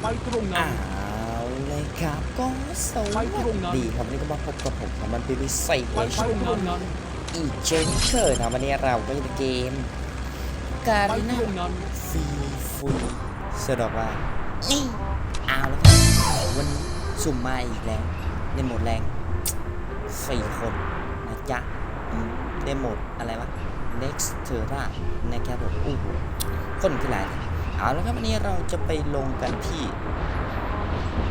ไปตรงนั้อ้านวเลยครับก็สวัไปสตรงนั้นดีครับวันนี้ก็มาพบกับผมของมันเป็นวิสัยไปไปตรงนั้นอีกเช่นเคยนะวันนี้เราก็จะเกม การไปน่าตรงนั้นฟรีฟูลสะดอกว่านี่เอาแล้วครับวันนี้สุ่มมาอีกแล้วในโหมดแรงสี่คนนะจ๊ะอืมในโหมดอะไรวะ next t e r a นะครับผมอู้หูคนที่หลาย เอาแล้วครับวันนี้เราจะไปลงกันที่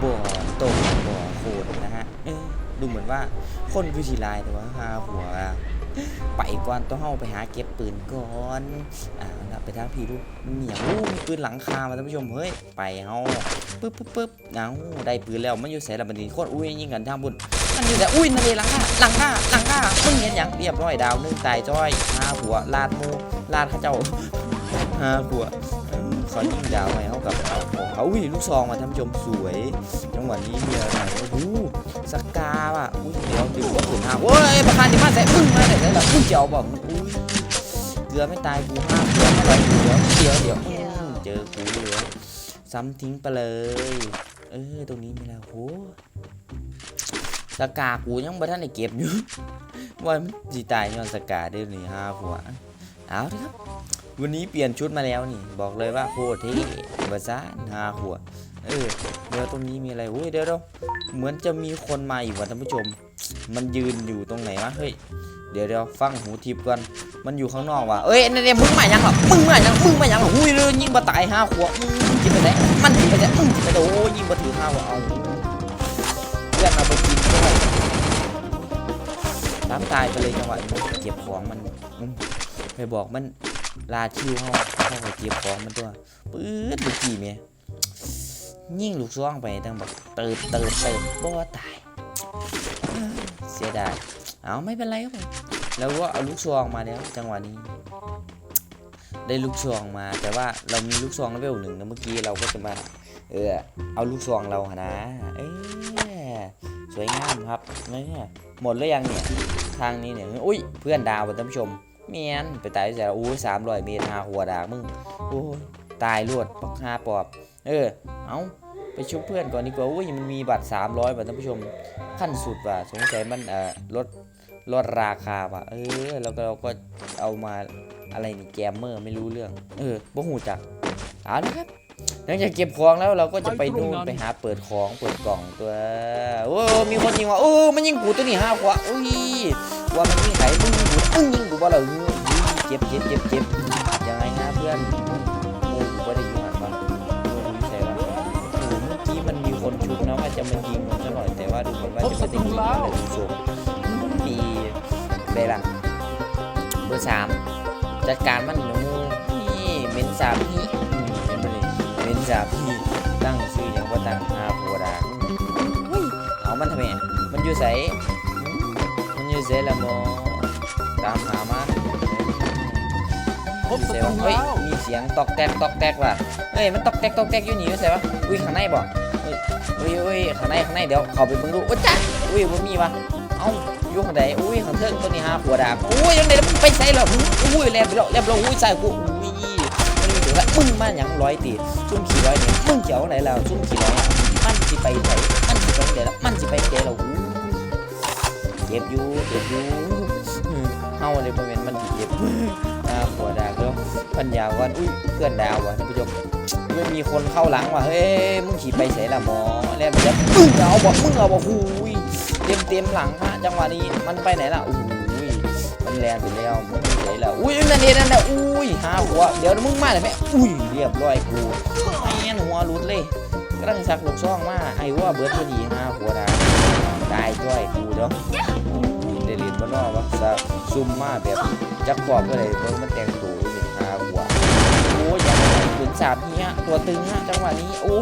บ่อตกบ่อโคดนะฮะเอ๊ะดูเหมือนว่าคนคือทีลายแต่ว่าหาหัวไปก่อนต้องเข้าไปหาเก็บปืนก่อนอ่าวไปทางพี่ดูกเหนียวมีปืนหลังคามาท่านผู้ชมเฮ้ยไปเฮาปึ๊บปึ๊บปึ๊บเอาได้ปืนแล้วมันอยู่ใส่ละบันนี้โคตรอุ้ยยิงกันทางบุญมันอยู่แต่อุ้ยนั่นเลยหลังคาหลังคาหลังคามึงเห็นหยังเรียบร้อยดาวนึงตายจ้อยหาหัวลาดมูลาดข้าเจ้าหาหัว ออเขายิงดาวไปเขากับเอาของเขาอุ้ยลูกซองมาท่านผู้ชมสวยจังหวะนี้มีอะไรโอ้โหสกาว่ะอุ้ยเดี๋ยวดื่มว่าขืนห้าโอ้ยประธานที่มาใส่มึงมาใส่แล้วล่ะมึงเจียวบอกอุ้ยเกลือไม่ตายกูห้ามเกลือไม่ไหวเดี๋ยวเดี๋ยวเดี๋ยวเจอกูเหลือซ้ำทิ้งไปเลยเออตรงนี้มีแล้วโหสกากูยังบ่ทันได้เก็บอยู่ว่ามันสิตายย้อนสกาเด้อนี่ห้าหัวเอาเถอะครับ วันนี้เปลี่ยนชุดมาแล้วนี่ บอกเลยว่าโคตรเท่บาซ่าหาหัว เออเดี๋ยวตรงนี้มีอะไรโอ้ยเดี๋ยวเดี๋ยวเหมือนจะมีคนมาอีกว่ะท่านผู้ชม มันยืนอยู่ตรงไหนวะเฮ้ยเดี๋ยวเดี๋ยวฟังหูทิพย์ก่อนมันอยู่ข้างนอกว่ะเอ้ยเนี่ยมึงมายังหรอมึงมายังมึงมายังหรอหุ้ยเลยยิงมาตายห้าขวบมึงจิไปไหนมันจิไปไหนมึงจิไปไหนโอ้ยยิงมาถือห้าหัวเอาเพื่อนเอาไปกินด้วยน้ำตายไปเลยจังหวะเก็บของมันไปบอกมัน ลาชิวเขาเขาไปเก็บของมันตัวปื๊ดลูกกี่เมียยิ่งลูกซ่องไปตั้งแบบเติบเติบเติบบ่ตายเอ้ยเสียดายเอาไม่เป็นไรครับผมแล้วก็เอาลูกซองมาแล้วจังหวะนี้ ได้ลูกซองมา แต่ว่าเรามีลูกซองเลเวลหนึ่งนะเมื่อกี้เราก็จะมาเออเอาลูกซองเราหะนะเอ้ยสวยงามครับเนี่ยหมดแล้วยังเนี่ยทางนี้เนี่ยอุ้ยเพื่อนดาวท่านผู้ชม เมียนไปตายแต่อู้สามร้อยเมตรหาหัวดากมึงโอ้ยตายรวดปักหาปอบ เออ เอาไปชุบเพื่อนก่อนดีกว่าอุ้ยมันมีบัตร 300บัตรท่านผู้ชมขั้นสุดว่ะสงสัยมันเอ่อลดลดราคาว่ะเออแล้วก็เราก็เอามาอะไรนี่แกมเมอร์ไม่รู้เรื่อง เออบ่หูจักเอาละครับหลังจากเก็บของแล้วเราก็จะไปนู่นไปหาเปิดของเปิดกล่องตัวโอ้มีคนยิงว่ะโอ้มันยิงกูตัวนี้ห้าขวะอุ้ย ว่ามันมีใครมึงยิงกูมึงยิงกูบ่เหรอเจ็บเจ็บเจ็บเจ็บยังไงฮะเพื่อนโอ้กูบ่ได้ยิงหันมาโอ้ไม่ใช่ว่าโอ้เมื่อกี้มันมีคนชุบนะว่าจะมายิงมันซะหน่อยแต่ว่าดูเหมือนว่าจะไม่ได้ยิงอะไรดูทรงมีเบลังเบอร์สามจัดการมันหนูนี่เมนสามพี่อืมเห็นบ่นี่เมนสามพี่ตั้งชื่ออย่างว่าตั้งฮาโพดาเฮ้ยเอามันทำไมมันอยู่ใส มันอยู่เซละโมตามหามันพบศัเซตรูเฮ้ยแล้วมีเสียงตอกแตกตอกแตกว่ะเฮ้ยมันตอกแตกตอกแตกอยู่นี่อยู่ใส่ปะอุ้ยข้างในบ่เฮ้ยอุ้ยอุ้ยข้างในข้างในเดี๋ยวเข้าไปเบิ่งดูโอ้จ้าอุ้ยบ่มีวะเอ้าอยู่ข้างใดอุ้ยข้างเทิงตัวนี้หาผัวดาบอุ้ยยังไงแล้วมึงไปใส่เหรอมึงอุ้ยแลบไปแล้วแลบแล้วอุ้ยใส่กูอุ้ยมันมีถึงว่ามึงมาหยังร้อยตีซุ่มขี่ร้อยเนี่ยมึงเจ๋วไหนแล้วซุ่มขี่ร้อยอะมันสิไปไหนมันสิไปไหนแล้วมันสิไปไหนแล้วอู้ เจ็บอยู่เจ็บอยู่เฮาเลยบ่แม่นมันเจ็บอ่าหัวดากแล้วพันยาวันอุ้ยเพื่อนดาวว่ะท่านผู้ชมไม่มีคนเข้าหลังว่ะเฮ้ยมึงขี่ไปไสล่ะหมอแล้วมันจะมึงเอาบ่มึงเอาบ่หูยเต็มเต็มหลังฮะจังหวะนี้มันไปไหนล่ะอู้ยมันแรงไปแล้วมึงไปไหนล่ะอุ้ยนั่นเองนั่นแหละอุ้ยห้าหัวเดี๋ยวมึงมาเลยแม่อุ้ยเรียบร้อยกูแม่นหัวหลุดเลยกำลังสักลูกซ่องมาไอ้ว่าเบิร์ดพอดีหาหัวดาตายจ้อยกูเด้อ นอกว่าซะซุ่มมาแบบจักขอบก็เลยมันแต่งตัวอยู่นี่หาหัวโอ้ยยังขุนสามเฮียตัวตึงฮะจังหวะนี้โอ้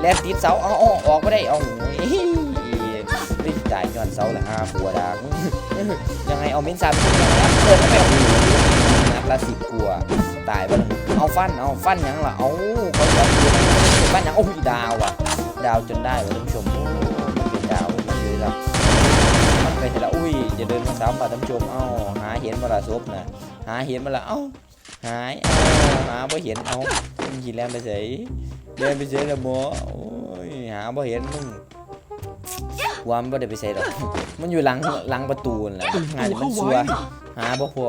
แลบติดเสาเอาเอาออกไม่ได้เอาโอ้จ่ายย้อนเสาละห้าหัวดังยังไงเอาเม้นสามสิบนะเปิดเข้าไปโอ้โหนัดละสิบกว่าตายไปเเอาฟันเอาฟันยังล่ะเอาเขาจะฟันยังโอ้ยดาวอะ ดาวจนได้ท่านผู้ชมโอ้เป็นดาวเลยละมันไปเสร็จแล้วอุ้ย จะเดินมาซ้ำมาท่านผู้ชมเอ้าหาเห็นมาละซบนะหาเห็นมาละเอ้าหายหาบ่เห็นเอ้ามึงขี่แลนไปเฉยแลนไปเฉยละหมอโอ้ยหาบ่เห็นมึงวามบ่ได้ไปใส่ดอกมันอยู่หลังหลังประตูนั่นแหละงานมันชัวหาบ่พอ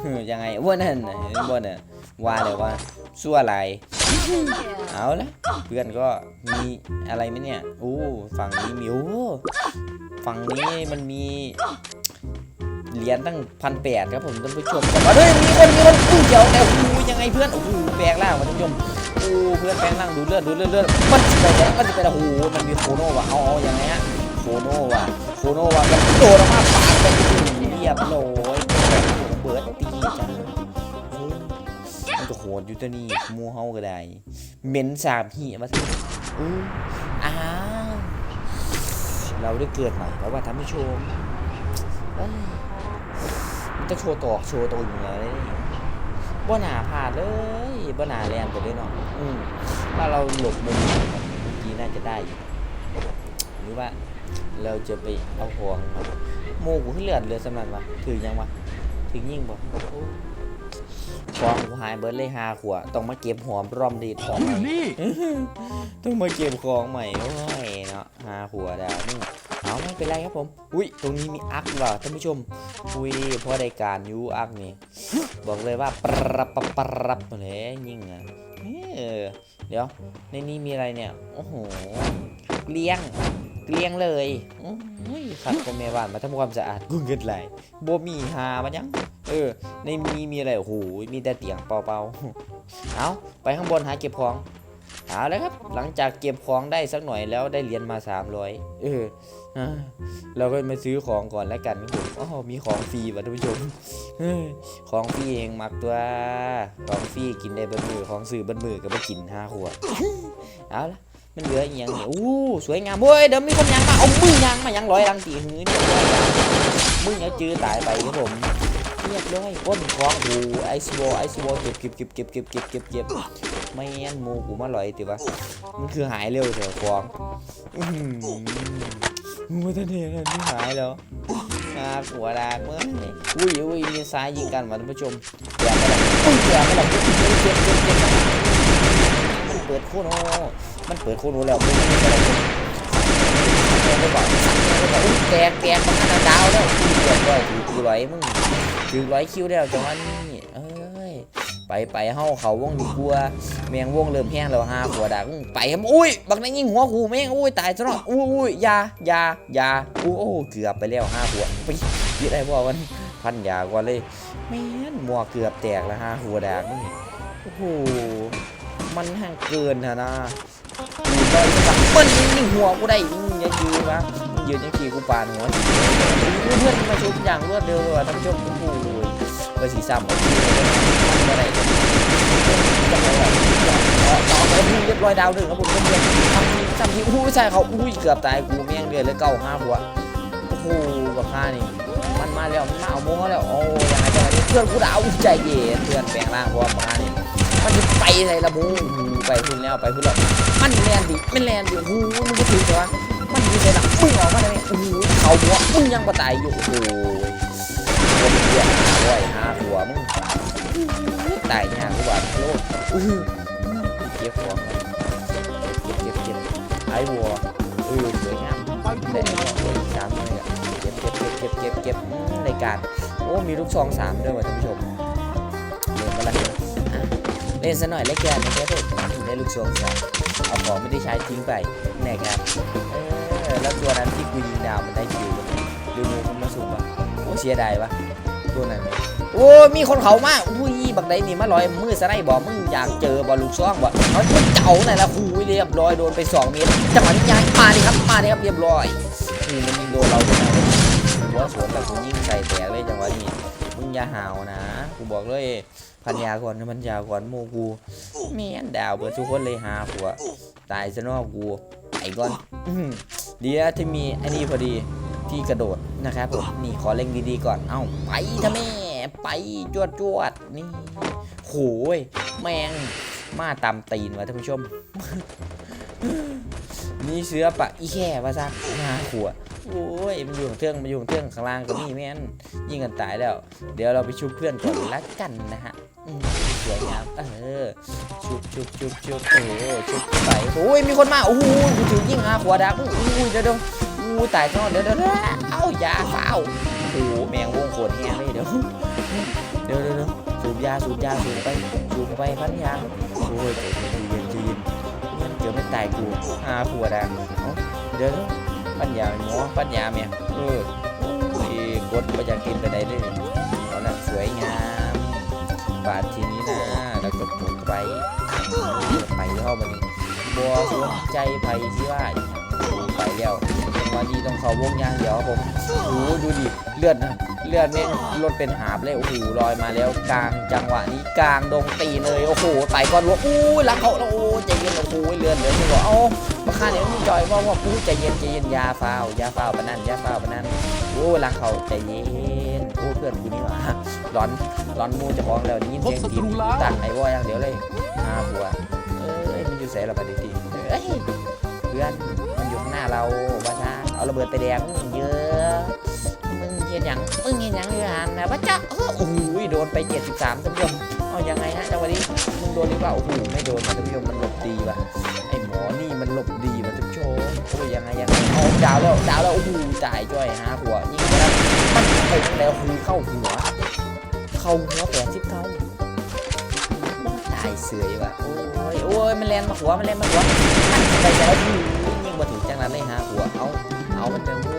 เฮ้ยยังไงว่านั่นน่นบ่น่ะว่าเลยว่าชัวอะไรเอาละเพื่อนก็มีอะไรไหมเนี่ยโอ้ฝั่งนี้มีโอ้ ฝั่งนี้มันมีเหรียญตั้งพันแปดครับผมท่านผู้ชมแต่ว่าเฮ้ยมีคนมีคนอู้เดี๋ยวแต่โอ้ยังไงเพื่อนโอ้โหแปลงร่างมาท่านผู้ชมโอ้เพื่อนแปลงร่างดูเลือดดูเลือดเลือดมันจะไปไหนมันจะไปไหนโอ้โหมันมีโคโน่ว่ะเอาเอายังไงฮะโคโน่ว่ะโคโน่ว่ะกันโดดออกมาปาดไปเรียบร้อยเบิร์ดตีจ้ามันก็โหดอยู่ตัวนี้มูเฮาก็ได้เหม็นสาบหีมาสิอู้อ้าว เราได้เกิดใหม่แล้วว่าท่านผู้ชมเอ้ยมันจะโชว์ตอกโชว์ตัวอยู่เลยบ่หนาผ่านเลยบ่หนาแรงไปเลยเนาะอืมถ้าเราหลบมุมเมื่อกี้น่าจะได้ หรือว่าเราจะไปเอาหัวมาโมกูขึ้นเลือดเลยสำนักวะถึงยังวะถึงยิ่งบ่โอ้ ของกูหายเบิร์ดเลยหาขวดต้องมาเก็บหอมรอมดีดของอยู่นี่ต้องมาเก็บของใหม่โอ้ยเนาะหาหัวดาวนี่เอาไม่เป็นไรครับผม อุ้ยตรงนี้มีอักว่ะท่านผู้ชม อุ้ยพอได้การอยูอักนี่บอกเลยว่าปรับปรับปรับเลยยิ่งอะเออเดี๋ยวในนี้มีอะไรเนี่ย โอ้โหเกลี้ยงเกลี้ยงเลยโอ้ยขัดกับแม่บ้านมาทำความสะอาดกูเงินไหลโบมีหามายัง เออ ในนี้มีอะไร โอ้โห มีแต่เตียงเปล่าๆ เอาไปข้างบนหาเก็บของเอาเลยครับ หลังจากเก็บของได้สักหน่อยแล้วได้เหรียญมา 300 เอออ่าเราก็มาซื้อของก่อนแล้วกันครับผมอ๋อมีของฟรีว่ะท่านผู้ชม ของฟรีเองมักตัว ของฟรีกินได้บิดมือของซื้อบิดมือก็ไปกินห้าขวดเอาละมันเหลืออีกอย่างเนี่ยอู้สวยงามเว้ยเดี๋ยวมีคนยางมาเอามือยางมายังร้อยรังตีหื้อเนี่ยร้อยังมึงอย่าจื้อตายไปครับผม รียบร้อยก้นของโอ้ไอซ์วอลไอซ์วอลเก็บเก็บเก็บเก็บเก็บเก็บเก็บเก็บไม่งั้นมูกูมาลอยติวะมันคือหายเร็วเถอะฟองอื้อหือมูตะเนี่ยมันไม่หายแล้วอาหัวดากเมื่ออุ้ยอุ้ยมีซ้ายยิงกันว่ะท่านผู้ชมแย่ไปแล้วอุ้ยแย่ไปแล้วเจ็บเจ็บเจ็บเจ็บมันเปิดโคโนมันเปิดโคโนแล้วมึงไม่ได้ อะไรไม่บอกไม่บอกอุ้ยแตกแตกมันขนาดดาวแล้วกูเกือบร้อยถือกูร้อยมึงถือร้อยคิวแล้วจังหวะนี้เอ้ยไปไปเฮาเขาวงดีกลัวาแมงวงเริ่มแห้งแล้วห้าหัวดากมึงไปครับอุ้ยบักนั้นยิงหัวกูแม่งอุ้ยตายซะเนาะอุ้ยอุ้ยยายายาอู้โอ้เกือบไปแล้วห้าหัวไปยิดได้บ่กันพันยาก่อนเลยแม่นมัวเกือบแตกแล้วห้าหัวดากมึงโอ้โหมันห่างเกินนะนะ ปิ้ลนี่หัวกูได้มึงย่ายืนวะมึงยืนยังขี่กูปานหัวเพื่อนมาชุบอย่างรวดเร็วเลยวะท่านผู้ชมโอ้โหไปสีซ้ำเอาที่มันก็ได้จังหวะต่อไปที่เรียบร้อยดาวหนึ่งครับผมเพื่อนๆทำทีทำทีอู้ใช่เขาอุ้ยเกือบตายกูแม่งเดือดเลยเก้าห้าหัวโอ้โหกับห้านี่มันมาแล้วมันมาเอาโม่แล้วโอ้ยังไงจังไงเพื่อนกูดาวใจเย็นเพื่อนแปลงร่างพร้อมกับห้านี่ มันจะไปไหนละบูไปขึ้นแล้วไปขึ้นแล้วมันแลนดิมันแลนดิโอ้โหมึงก็ถือแต่ว่ามันดีเลยนะมึงออกมาได้ไหมโอ้โหเขาหัวมึงยังมาตายอยู่โอ้โหคนเดียวด้วยหาหัวมึงตายยากกว่าโลดอื้อเก็บหัวมันเก็บเก็บเก็บไอ้วัวเออสวยงามได้หัวสามเลยอะเก็บเก็บเก็บเก็บเก็บเก็บอืมในการโอ้มีลูกซองสามด้วยว่ะท่านผู้ชมเล่นกันละอะ เล่นซะหน่อยเล็กแก่นะครับผมได้ลูกซองสามเอาของไม่ได้ใช้ทิ้งไปนะครับเออแล้วตัวนั้นที่กูยิงดาวมันได้คิวดูมูมันมาสูงปะโอ้เสียดายวะตัวนั้นโอ้มีคนเขามากอุ้ยบักไดนี่มาลอยมือสไลด์บอกมึงอยากเจอบอลลูกซ่องบ่เอาเจ้าไหนละคุยเรียบร้อยโดนไปสองเมตรจังหวะนี้ย้ายมาดิครับมาดิครับเรียบร้อยนี่มันยิงโดนเราด้วยนะหัวสวนแบบกูยิงใส่แตกเลยจังหวะนี้ อย่าห่าวนะ กูบอกเลย พันยาก่อนพันยาก่อนโมกูแม่นดาวเบิดทุกคนเลยหาหัว ตายซะนอกกูไอ้ก่อนอื้อหือดีนะที่มีไอ้นี่พอดีที่กระโดดนะครับผมนี่ขอเล่งดีๆก่อน เอ้าไปทะแม่ไปจวดจวดๆนี่โหยแมงมาตามตีนวะท่านผู้ชม นี่เสือปะอีแค่ว่าซักหาหัวโอ้ยมันอยู่ข้างเทืองมันอยู่ข้างเทืองข้างล่างก็มีแม่นยิงกันตายแล้ว เดี๋ยวเราไปชุบเพื่อนก่อนละกันนะฮะสวยงามเออชุบชุบชุบชุบโอ้ชุบไปโอ้ยมีคนมาโอ้โหกูถือยิงหาขวาดักอุ้ยเดี๋ยวเดี๋ยวอู้ตายข้างนอกเดี๋ยวเดี๋ยวเดี๋ยวเอ้าอย่าเฝ้าโอ้แมงวงโขนแห้งเลยเดี๋ยวเดี๋ยวเดี๋ยวเดี๋ยวสูบยาสูบยาสูบไปสูบไปพันยาโอ้ย ไม่ตายกูหาขวาดักเดี๋ยวเดี๋ยวปัญญาหมอปัญญาเมียเออโอ้ยกดไปอยากกินไปไหนได้เลยเอาละสวยงามบาททีนี้นะแล้วก็ปลูกไปไปเข้ามานี่บัวสนใจไปที่ว่าไปแล้วจังหวะนี้ต้องเขาวงยางเดี๋ยวครับผมโอ้ดูดิเลือดนะ เลือดเนี่ยลดเป็นหาบเลยโอ้โหลอยมาแล้วกลางจังหวะนี้กลางดงตีเลยโอ้โหไต่ก้อนวัวอู้หลังเขาแล้วโอ้ใจเย็นโอ้โหเลือดเหลือที่บอกเอามาฆ่าเนี่ยมึงจอยว่าว่าอู้ใจเย็นใจเย็นยาฟาวยาฟาวปนั่นยาฟาวปนั่นโอ้หลังเขาใจเย็นโอ้เพื่อนกูนี่หว่าร้อนร้อนมูจะฟ้องแล้วได้ยินเสียงทีมตั้งไอ้วออย่างเดียวเลยหาหัวเอ้ยมันอยู่ใส่ระเบิดทีเอ้ยเพื่อนมันอยู่ข้างหน้าเราบ้าช้าเอาระเบิดไปแดงมึงเยอะ เห็นอย่างมึงเห็นอย่างอยู่หันนะบ้าจ้าโอ้โหโดนไป 73ท่านผู้ชมเอายังไงฮะจังหวะนี้มึงโดนหรือเปล่าโอ้โหไม่โดนท่านผู้ชมมันหลบดีว่ะไอ้หมอนี่มันหลบดีมันท่านผู้ชมโอ้ยยังไงยังไงเอาดาวแล้วดาวแล้วโอ้โหจ่ายจ้อยหาหัวยิงไปแล้วมันไปทางไหนโอ้โหเข้าหัวเข้าหัวแปดสิบเก้าตายเสือยว่ะโอ้ยโอ้ยมันแลนมาหัวมันแลนมาหัวมันไปแล้วยิงมาถึงจังนั้นเลยฮะหัวเอาเอามันจะงู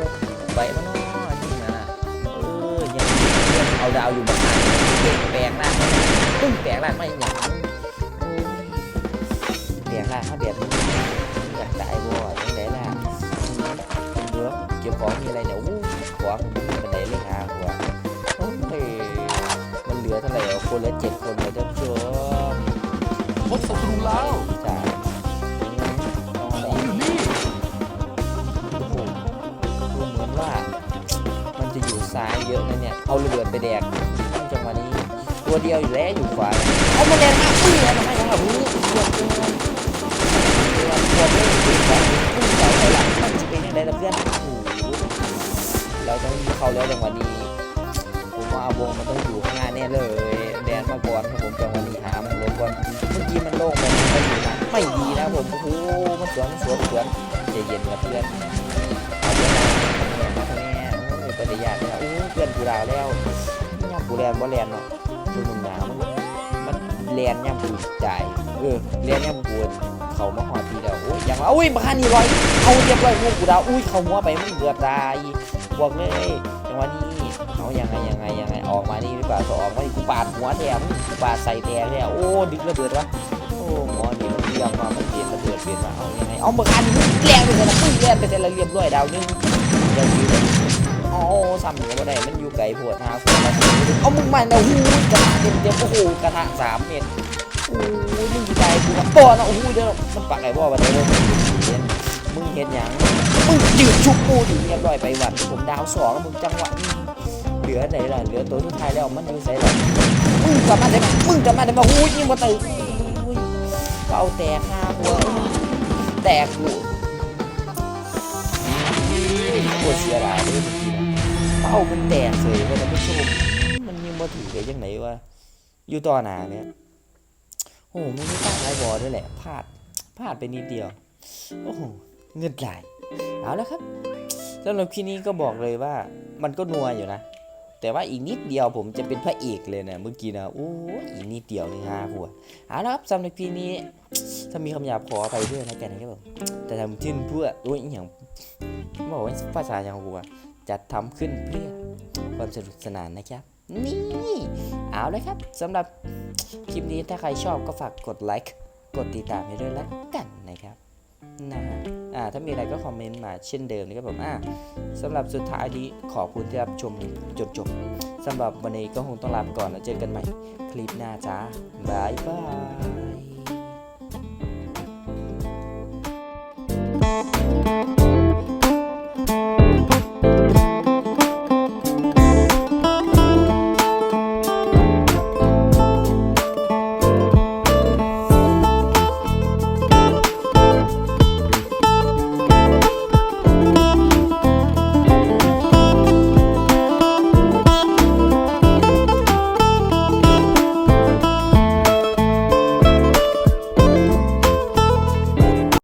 ไปมัน เอาดาวอยู่บ้านแปลงร่างตึ้งแปลงร่างไม่หยังโอ้ยแปลงร่างเขาแบบนี้อยากตายบ่จังไดล่ะเดี๋ยวเก็บของมีอะไรเนี่ยอู้ของมันมีบันไดเลยฮะหัวโอ้ยมันเหลือเท่าไหร่คนละเจ็ดคนเลยท่านผู้ชมพบศัตรูแล้ว ซ้ายเยอะนะเนี่ย เอาระเบิดไปแดกจังหวะนี้ ตัวเดียวอยู่แล้วอยู่ขวาเอามาแรงมากอุ้ยทำไมทำแบบนี้เกือบเกินเกือบเกือบเลยอุ้ยแบบอุ้ยเสาไปหลังมันจะเป็นยังไงล่ะเพื่อนโอ้โหเราต้องเข้าแล้วจังหวะนี้ ผมว่าวงมันต้องอยู่ข้างหน้าแน่เลยแดนมาก่อนครับผมจังหวะนี้หามันลงก่อนเมื่อกี้มันโล่งไปมันไม่ดีนะไม่ดีนะผมโอ้โหมันสวนสวนสวนใจเย็นกับเพื่อน โอ้ยาณแล้วโอ้ยเพื่อนกูดาวแล้วย่ำกูแลนบ่แลนเนาะดูหนุ่มหนาวมันมันแลนย่ำกูจ่ายเออแลนย่ำกูเขามาหอดทีเดียวโอ้ยยังว่าอุ้ยบ้านนี่ลอยเอาเรียบร้อยลูกกูดาวอุ้ยเขาหัวไปมึงเกือบตายบอกเลยจังหวะนี้เอายังไงยังไงยังไงออกมานี่หรือเปล่าก็ออกมาดิกูปาดหัวแถมกูปาดใส่แตกเลยอะโอ้ดึกระเบิดวะโอ้หมอนี่มันเรียงมามันเปลี่ยนระเบิดเปลี่ยนมาเอายังไงเอาเมื่อคันนี้แรงไปเลยนะปึ้งแรงไปเลยละเรียบร้อยดาวนึงเดี๋ยวอยู่เลย อ๋อซ้ำก็ไม่ได้มันอยู่ไกลโพดหาคนมาเอามึงมาแล้วหูยกระทะเต็มเต็มโอ้โหกระทะสามเม็ดโอ้ยมึงอยู่ไกลกูนะปอนะโอ้โหเดี๋ยวมันปักไอ้บ่อมาเดี๋ยวมึงเห็นยังมึงยืนชุบกูดิเรียบร้อยไปหวัดผมดาวสองมึงจังหวะนี้เหลือไหนล่ะเหลือตัวสุดท้ายแล้วมันอยู่ใส่ล่ะมึงกลับมาได้ไหมมึงกลับมาได้ไหมหูยยิงมาตื่นอุ้ยก็เอาแตกห้าหัวแตกกูปวดเสียดายเลย เอ้ามันแตกเลยว่าท่านผู้ชมมันยิงมาถือได้ยังไงวะอยู่ต่อหนาเนี่ยโอ้โหมันไม่ตั้งไอ้บอลด้วยแหละพลาดพลาดไปนิดเดียว โอ้โหเงินไหลเอาแล้วครับสำหรับคลิปนี้ก็บอกเลยว่ามันก็นัวอยู่นะ แต่ว่าอีกนิดเดียวผมจะเป็นพระเอกเลยนะเมื่อกี้นะโอ้อีกนิดเดียวนี่ฮะหัวเอาละครับสำหรับพีนี้ ถ้ามีคำหยาบขอไปด้วยนะแกนะครับผมแต่ทำขึ้นเพื่อโอ้ยอย่างบอกว่าภาษาอย่างหัว จะทำขึ้นเพื่อความสนุกสนานนะครับ นี่ เอาเลยครับสำหรับคลิปนี้ถ้าใครชอบก็ฝากกดไลค์กดติดตามให้ด้วยแล้วกันนะครับนะฮะอ่าถ้ามีอะไรก็คอมเมนต์มาเช่นเดิมนะครับผมอ่าสำหรับสุดท้ายนี้ขอบคุณที่รับชมจนจบสำหรับวันนี้ก็คงต้องลาไปก่อนแล้วเจอกันใหม่ คลิปหน้าจ้าบายบาย